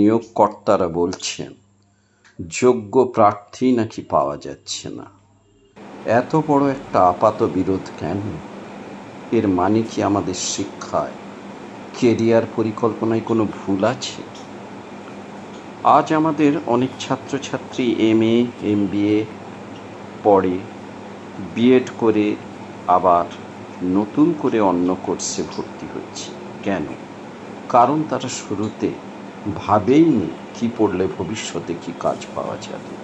নিয়োগকর্তারা বলছেন, যোগ্য প্রার্থী নাকি পাওয়া যাচ্ছে না। এত বড় একটা আপাত বিরোধ কেন? এর মানে কি আমাদের শিক্ষায়, কেরিয়ার পরিকল্পনায় কোনো ভুল আছে? আজ আমাদের অনেক ছাত্রছাত্রী M A M B A পড়ে, বিএড করে আবার নতুন করে অন্য কোর্সে ভর্তি হচ্ছে। কেন? কারণ তারা শুরুতে ভাবেইনি কি পড়লে ভবিষ্যতে কি কাজ পাওয়া যাবে।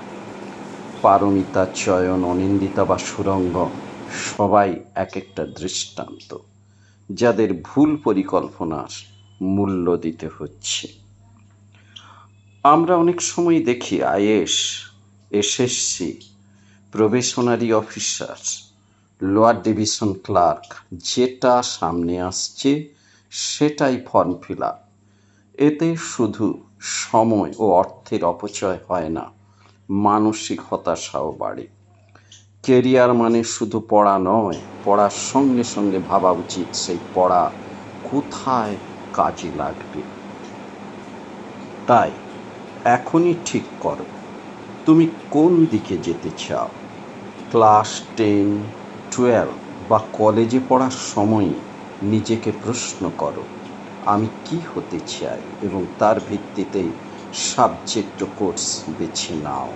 পারমিতা, চয়ন, অনিন্দিতা বা সুরঙ্গম সবাই এক একটা দৃষ্টান্ত, যাদের ভুল পরিকল্পনার মূল্য দিতে হচ্ছে। আমরা অনেক সময় দেখি IAS, SSC, probationary officer, lower division clerk, যেটা সামনে আসছে, সেটাই ফর্ম ফিল আপ। এতে শুধু সময় ও অর্থের অপচয় হয় না, মানসিক হতাশাও বাড়ে। কেরিয়ার মানে শুধু পড়া নয়, পড়ার সঙ্গে সঙ্গে ভাবা উচিত সেই পড়া কোথায় কাজে লাগবে। তাই এখনই ঠিক করো, তুমি কোন দিকে যেতে চাও? ক্লাস টেন, টুয়েলভ বা কলেজে পড়ার সময় নিজেকে প্রশ্ন করো। আমি কি হতে চাই এবং তার ভিত্তিতেই সাবজেক্ট কোর্স বেছে নাও।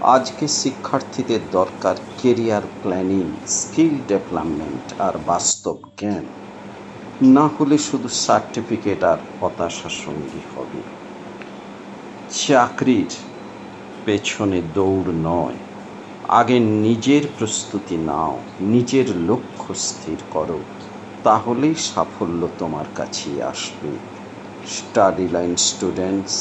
আজকে শিক্ষার্থীদের দরকার কেরিয়ার প্ল্যানিং স্কিল ডেভেলপমেন্ট আর বাস্তব জ্ঞান। না হলে শুধু সার্টিফিকেট আর হতাশা সঙ্গী হবে। চাকরির পেছনে দৌড় নয়। আগে নিজের প্রস্তুতি নাও, নিজের লক্ষ্য স্থির করো। তাহলেই সাফল্য তোমার কাছেই আসবে। স্টাডি লাইন স্টুডেন্টস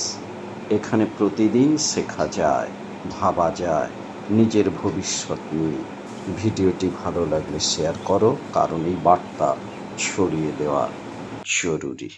এখানে প্রতিদিন শেখা যায়, ভাবা যায়, নিজের ভবিষ্যৎ নিয়ে। ভিডিওটি ভালো লাগলে শেয়ার করো, কারণ এই বার্তা ছড়িয়ে দেওয়া জরুরি।